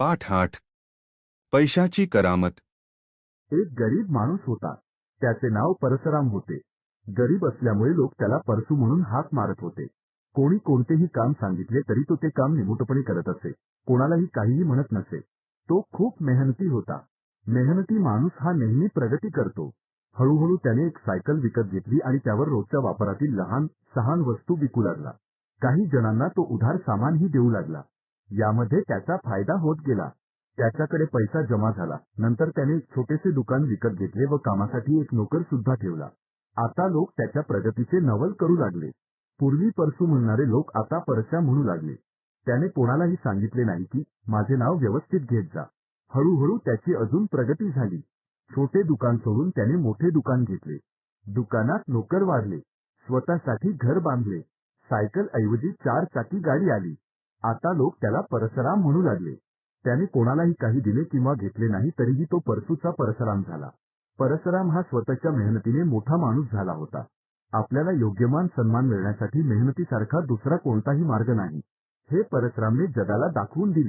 पाठ आठ. पैशाची करामत. एक गरीब माणूस होता. त्याचे नाव परसराम होते. गरीब असल्यामुळे लोक त्याला परसू म्हणून हाक मारत होते. कोणी कोणतेही काम सांगितले तरी तो ते काम निमुटपणे करत असे. कोणालाही काहीही म्हणत नसे. तो खूप मेहनती होता. मेहनती माणूस हा नेहमी प्रगती करतो. हळूहळू त्याने एक सायकल विकत घेतली आणि त्यावर रोजच्या वापरातील लहान सहान वस्तू विकू लागला. काही जणांना तो उधार सामानही देऊ लागला. यामध्ये त्याचा फायदा होत गेला. त्याच्याकडे पैसा जमा झाला. नंतर त्याने छोटेसे दुकान विकत घेतले व कामासाठी एक नोकर सुद्धा ठेवला. आता लोक त्याच्या प्रगतीचे नवल करू लागले. पूर्वी परसू म्हणणारे लोक आता परश्या म्हणू लागले. त्याने कोणालाही सांगितले नाही की माझे नाव व्यवस्थित घेत जा. हळूहळू त्याची अजून प्रगती झाली. छोटे दुकान सोडून त्याने मोठे दुकान घेतले. दुकानात नोकर वाढले. स्वतःसाठी घर बांधले. सायकल ऐवजी चार चाकी गाडी आली. आता लोक त्याला परसराम म्हणू लागले. त्याने कोणालाही काही दिले किंवा घेतले नाही तरीही तो परसूचा परसराम झाला. परसराम हा स्वतःच्या मेहनतीने मोठा माणूस झाला होता. आपल्याला योग्यमान सन्मान मिळण्यासाठी मेहनतीसारखा दुसरा कोणताही मार्ग नाही. हे परसरामने जगाला दाखवून दिले.